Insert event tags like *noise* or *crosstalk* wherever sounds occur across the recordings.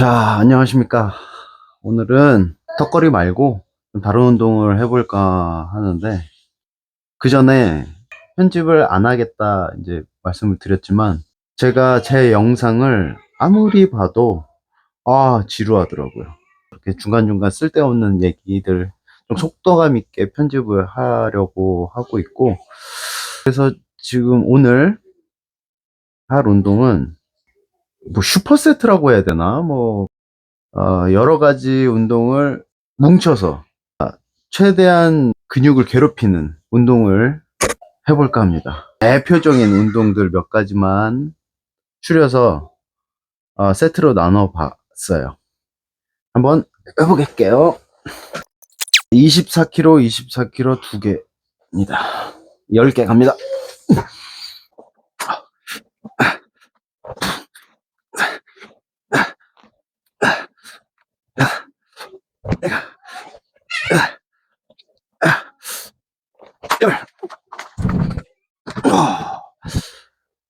자, 안녕하십니까. 오늘은 턱걸이 말고 좀 다른 운동을 해볼까 하는데, 그 전에 편집을 안 하겠다 이제 말씀을 드렸지만, 제가 제 영상을 아무리 봐도, 아, 지루하더라고요. 이렇게 중간중간 쓸데없는 얘기들 좀 속도감 있게 편집을 하려고 하고 있고, 그래서 지금 오늘 할 운동은 뭐 슈퍼세트라고 해야 되나? 뭐, 어, 여러 가지 운동을 뭉쳐서 아, 최대한 근육을 괴롭히는 운동을 해볼까 합니다. 대표적인 운동들 몇 가지만 추려서 어, 세트로 나눠 봤어요. 한번 해보겠게요. 24kg, 24kg 두 개입니다. 10개 갑니다.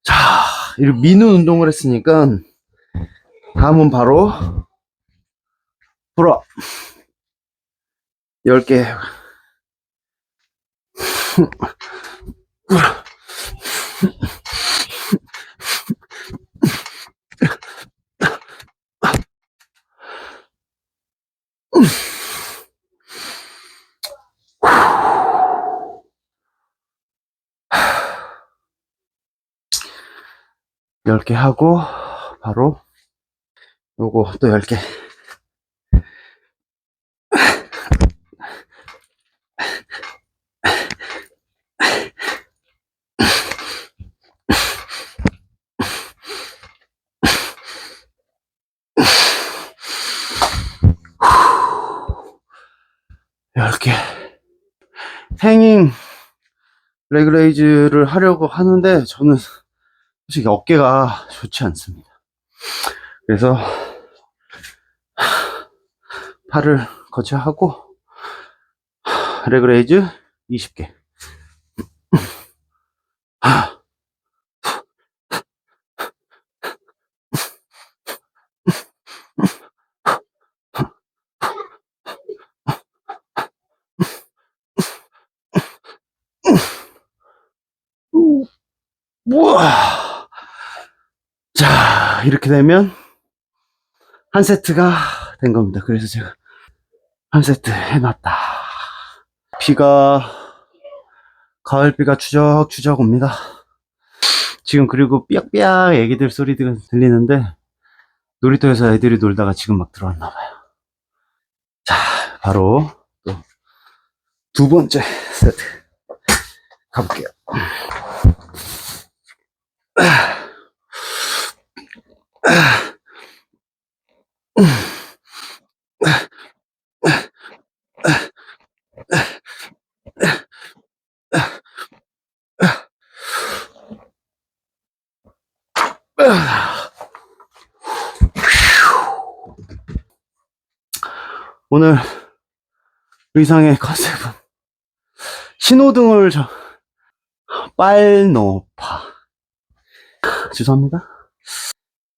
자, 이렇게 미는 운동을 했으니까 다음은 바로 풀업 10개 열개 하고 바로 요거 또 10개. 열개. 행잉. 레그레이즈를 하려고 하는데 저는 솔직히 어깨가 좋지 않습니다. 그래서 팔을 거치하고 레그레이즈 20개. 우와. 자, 이렇게 되면 한 세트가 된 겁니다. 그래서 제가 한 세트 해놨다. 비가, 가을비가 추적추적 옵니다. 지금 그리고 삐약삐약 애기들 소리가 들리는데 놀이터에서 애들이 놀다가 지금 막 들어왔나 봐요. 자, 바로 또 두 번째 세트 가볼게요. 오늘 의상의 컨셉은 신호등을 저 빨노파 죄송합니다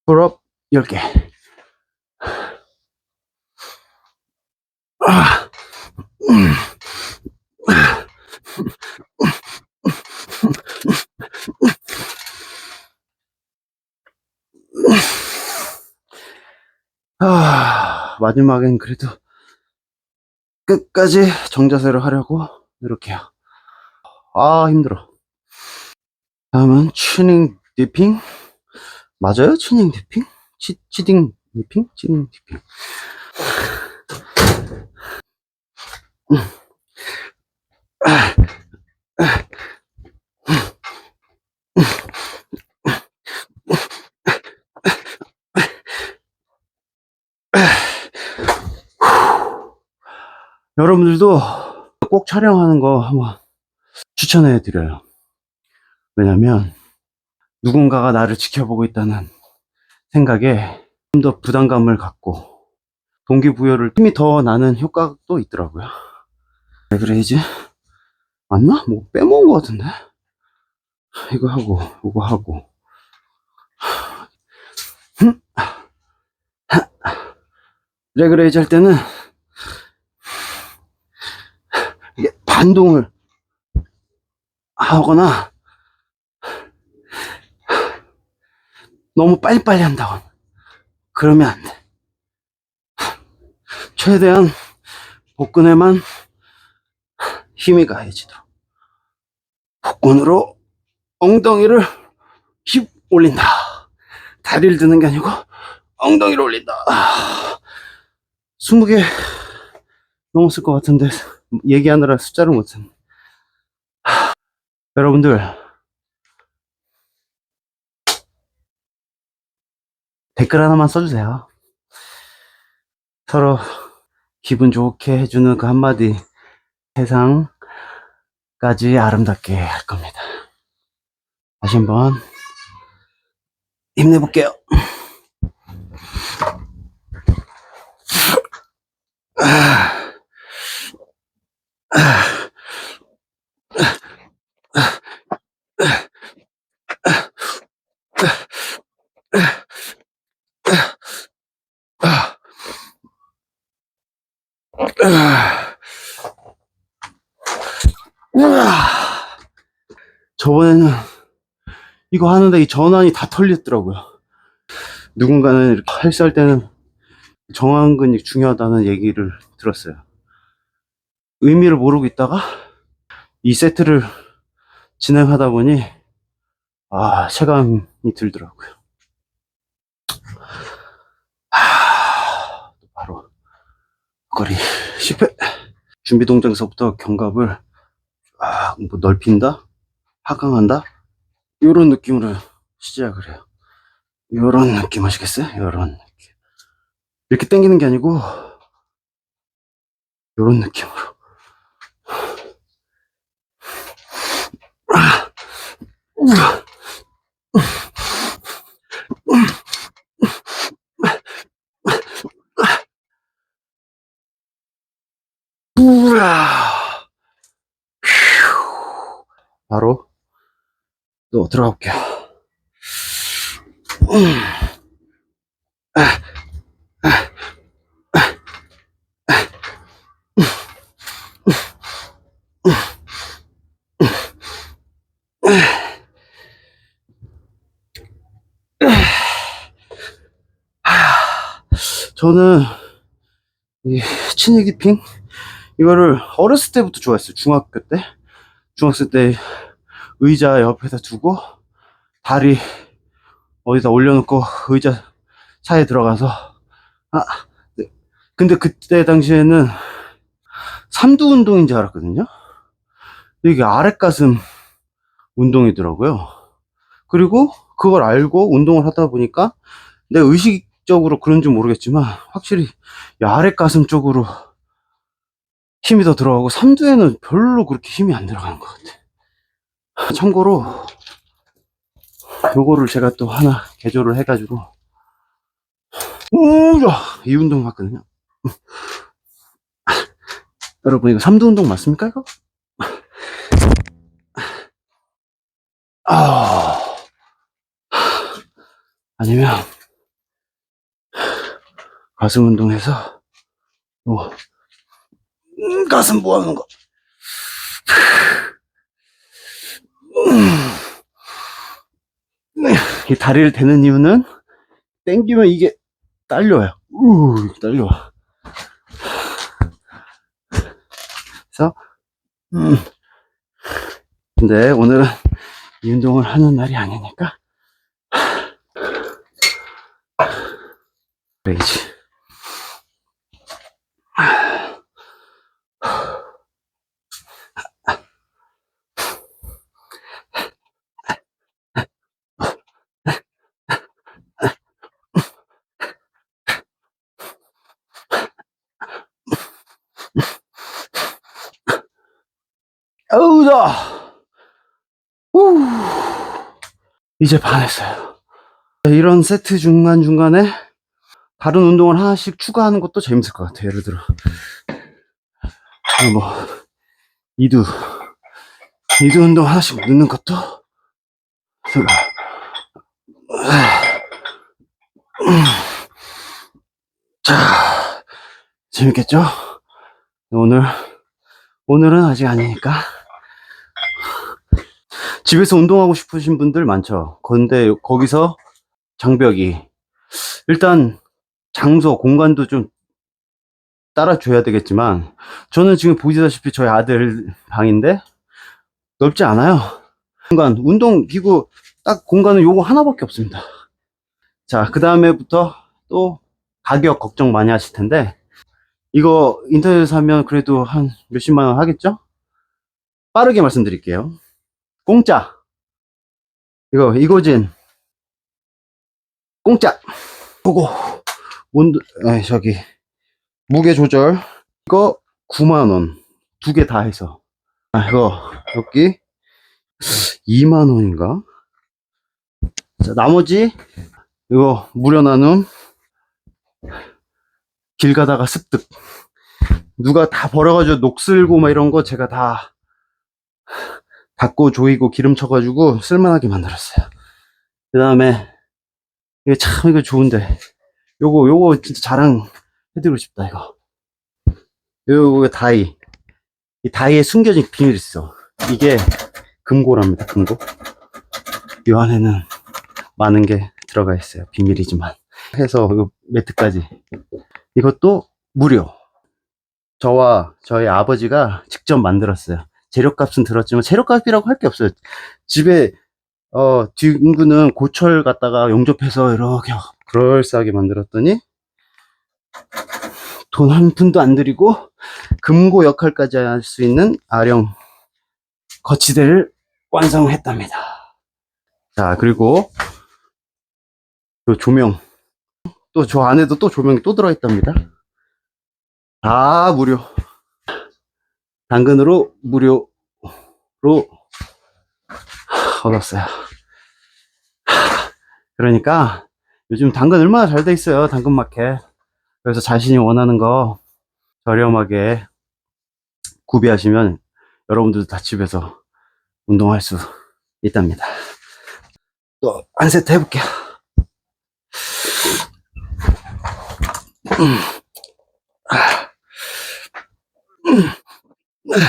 풀업 10개 아, 음. 아, 마지막엔 그래도 끝까지 정자세를 하려고 노력해요. 아, 힘들어. 다음은 추닝 디핑. 맞아요? 추닝 디핑? 치, 치딩 디핑? 치딩 디핑. 여러분들도 꼭 촬영하는 거 한번 추천해 드려요. 왜냐면 누군가가 나를 지켜보고 있다는 생각에 좀 더 부담감을 갖고 동기부여를 힘이 더 나는 효과도 있더라고요. 레그레이즈 맞나? 뭐 빼먹은 것 같은데? 이거 하고 이거 하고. 레그레이즈 할 때는 이게 반동을 하거나 너무 빨리빨리 한다거나 그러면 안 돼. 최대한 복근에만 힘이 가해지도록 복근으로 엉덩이를 힙 올린다. 다리를 드는 게 아니고 엉덩이를 올린다. 20개 넘었을 것 같은데 얘기하느라 숫자를 못했네. 여러분들 댓글 하나만 써주세요. 서로 기분 좋게 해주는 그 한마디 세상까지 아름답게 할 겁니다. 다시 한번 힘내볼게요. 저번에는 이거 하는데 이 전환이 다 털렸더라고요. 누군가는 이렇게 헬스할 때는 정한 근육 중요하다는 얘기를 들었어요. 의미를 모르고 있다가 이 세트를 진행하다 보니 아 체감이 들더라고요. 하, 바로 거리 10회 준비 동작에서부터 견갑을 아, 뭐 넓힌다, 하강한다 이런 느낌으로 시작을 해요. 이런 느낌 아시겠어요? 이런 느낌. 이렇게 당기는 게 아니고 이런 느낌으로. 우와. 휴. 바로 또 들어가 볼게요. 저는 이 치니기핑 이거를 어렸을 때부터 좋아했어요. 중학교 때. 중학생 때 의자 옆에다 두고 다리 어디다 올려놓고 의자 사이에 들어가서 아 네. 근데 그때 당시에는 삼두 운동인 줄 알았거든요. 이게 아랫 가슴 운동이더라고요. 그리고 그걸 알고 운동을 하다 보니까 내 의식적으로 그런지 모르겠지만 확실히 이 아랫 가슴 쪽으로 힘이 더 들어가고 삼두에는 별로 그렇게 힘이 안 들어가는 것 같아. 참고로 요거를 제가 또 하나 개조를 해가지고 우야 이 운동 맞거든요. 여러분 이거 삼두 운동 맞습니까 이거? 아 아니면 가슴 운동해서 뭐 음, 가슴 모아놓은 거. 음. 이 다리를 대는 이유는 땡기면 이게 딸려요. 우, 딸려와. 그래서, 음. 근데 오늘은 이 운동을 하는 날이 아니니까. 레이지. 어우다. 우. 이제 반했어요. 이런 세트 중간중간에 다른 운동을 하나씩 추가하는 것도 재밌을 것 같아요. 예를 들어. 뭐, 이두. 이두 운동 하나씩 넣는 것도. 자. 재밌겠죠? 오늘, 오늘은 아직 아니니까. 집에서 운동하고 싶으신 분들 많죠. 근데 거기서 장벽이, 일단 장소, 공간도 좀 따라줘야 되겠지만, 저는 지금 보시다시피 저희 아들 방인데, 넓지 않아요. 공간, 운동 기구, 딱 공간은 요거 하나밖에 없습니다. 자, 그 다음에부터 또 가격 걱정 많이 하실 텐데, 이거 인터넷에서 사면 그래도 한 몇십만 원 하겠죠? 빠르게 말씀드릴게요. 공짜. 이거, 이거진. 공짜. 보고, 온도, 에, 저기, 무게 조절. 이거 9만원. 두 개 다 해서. 아, 이거, 여기 2만원인가? 자, 나머지, 이거 무료 나눔. 길 가다가 습득. 누가 다 버려가지고 녹슬고 막 이런 거 제가 다 닦고 조이고 기름 쳐가지고 쓸만하게 만들었어요. 그 다음에 이게 참 이거 좋은데 요거 요거 진짜 자랑 해드리고 싶다 이거. 요거 다이 이 다이에 숨겨진 비밀이 있어. 이게 금고랍니다 금고. 이 안에는 많은 게 들어가 있어요. 비밀이지만 해서 요 매트까지 이것도 무료. 저와 저희 아버지가 직접 만들었어요. 재료값은 들었지만 재료값이라고 할 게 없어요. 집에 어 뒷구는 고철 갖다가 용접해서 이렇게 그럴싸하게 만들었더니 돈 한 푼도 안 들이고 금고 역할까지 할 수 있는 아령 거치대를 완성했답니다. 자 그리고 그 조명 또 저 안에도 또 조명이 또 들어있답니다. 다 무료. 당근으로 무료로 얻었어요. 그러니까 요즘 당근 얼마나 잘 돼 있어요. 당근 마켓. 그래서 자신이 원하는 거 저렴하게 구비하시면 여러분들도 다 집에서 운동할 수 있답니다. 또안 세트 해볼게요. 아. 꼭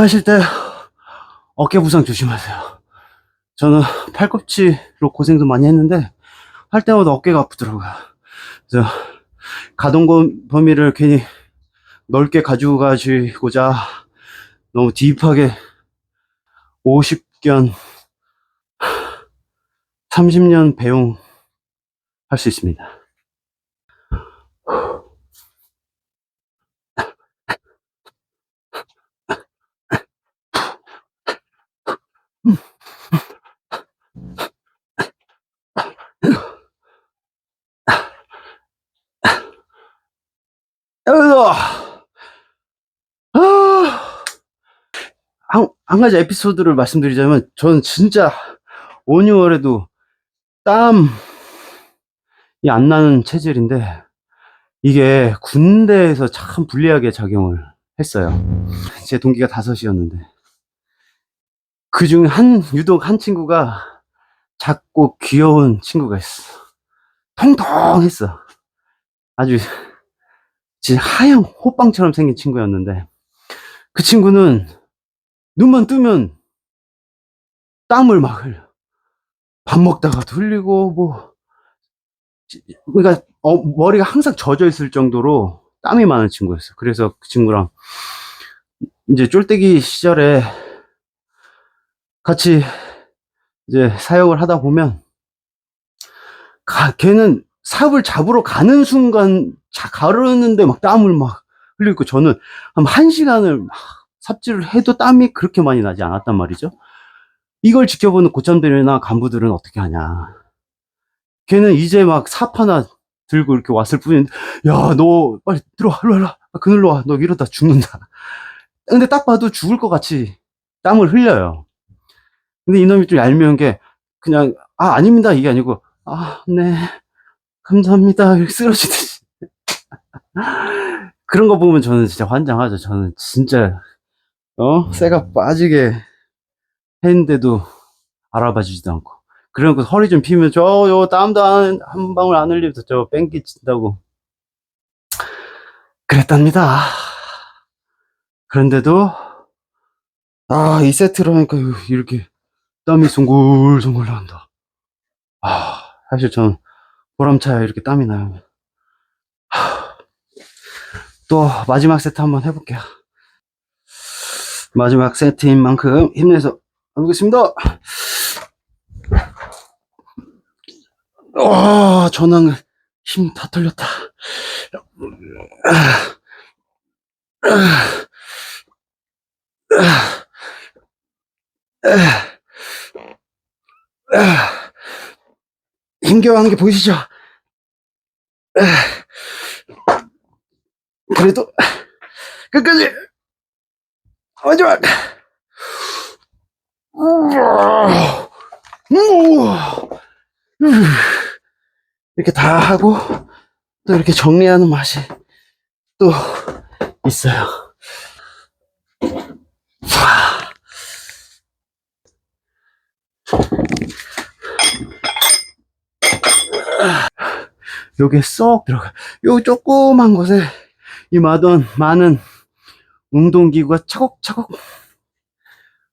하실 때 어깨 부상 조심하세요. 저는 팔꿈치로 고생도 많이 했는데 할 때마다 어깨가 아프더라고요. 그래서 가동 범- 범위를 괜히 넓게 가지고 가시고자 너무 딥하게 50견 30년 배웅 할수 있습니다. 여기서 아, 한, 한 가지 에피소드를 말씀드리자면 저는 진짜 5, 6월에도 땀이 안 나는 체질인데 이게 군대에서 참 불리하게 작용을 했어요. 제 동기가 다섯이었는데 그 중 한 유독 한 친구가 작고 귀여운 친구가 있어. 통통했어. 아주 진짜 하얀 호빵처럼 생긴 친구였는데 그 친구는 눈만 뜨면 땀을 막 흘려. 밥 먹다가도 흘리고 뭐 지- 그러니까 어, 머리가 항상 젖어 있을 정도로 땀이 많은 친구였어. 그래서 그 친구랑 이제 쫄대기 시절에 같이 이제 사역을 하다 보면 가, 걔는 삽을 잡으러 가는 순간 자, 가르는데 막 땀을 막 흘리고 저는 한 1시간을 막 삽질을 해도 땀이 그렇게 많이 나지 않았단 말이죠. 이걸 지켜보는 고참들이나 간부들은 어떻게 하냐. 걔는 이제 막 삽 하나 들고 이렇게 왔을 뿐인데, 야, 너 빨리 들어와, 일로 와. 그늘로 와. 너 이러다 죽는다. 근데 딱 봐도 죽을 것 같이 땀을 흘려요. 근데 이놈이 좀 얄미운 게, 그냥, 아, 아닙니다. 이게 아니고, 아, 네. 감사합니다. 이렇게 쓰러지듯이. *laughs* 그런 거 보면 저는 진짜 환장하죠. 저는 진짜, 어? 쇠가 빠지게 했는데도 알아봐 주지도 않고. 그래놓고 허리 좀 피면 저, 요, 땀도 안, 한 방울 안 흘리면서 저 뺑기 친다고. 그랬답니다. 그런데도, 아, 이 세트로 하니까 이렇게 땀이 송글송글 나온다. 아, 사실 전 보람차야 이렇게 땀이 나요. 하, 또 마지막 세트 한번 해볼게요. 마지막 세트인 만큼 힘내서 해보겠습니다. 와, 전황 힘다 털렸다. 힘겨워하는 게 보이시죠? 그래도 끝까지 마지막 이렇게 다 하고 또 이렇게 정리하는 맛이 또 있어요. 요게 쏙 들어가. 요 조그만 곳에 이 마던 많은 운동기구가 차곡차곡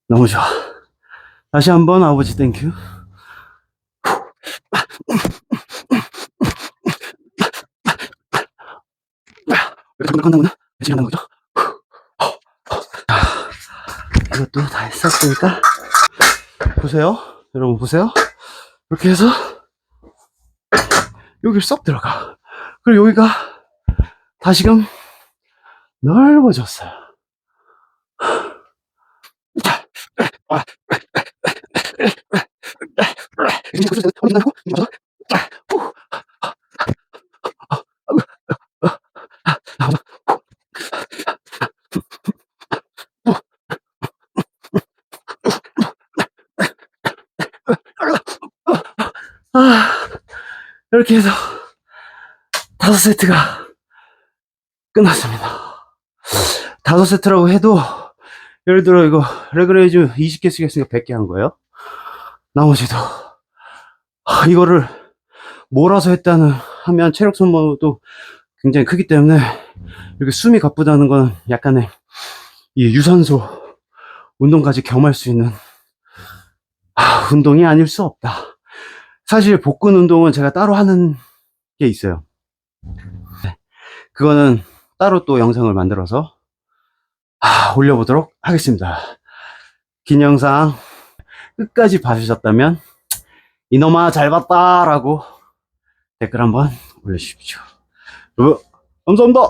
너무 좋아. 다시 한번 아버지 땡큐. 왜? 왜 지금 나간 거죠? 자, 이것도 다 했었으니까. 보세요. 여러분 보세요. 이렇게 해서 여기를 쏙 들어가. 그리고 여기가 다시금 넓어졌어요. 아, 이렇게 해서 다섯 세트가 끝났습니다. 다섯 세트라고 해도 예를 들어 이거 레그레이즈 20개 쓰겠으니까 100개 한 거예요. 나머지도 아, 이거를 몰아서 했다는 하면 체력 소모도 굉장히 크기 때문에 이렇게 숨이 가쁘다는 건 약간의 이 유산소 운동까지 겸할 수 있는 아, 운동이 아닐 수 없다. 사실 복근 운동은 제가 따로 하는 게 있어요. 네. 그거는 따로 또 영상을 만들어서 아, 올려보도록 하겠습니다. 긴 영상 끝까지 봐주셨다면 이놈아 잘 봤다 라고 댓글 한번 올려주십시오. 감사합니다.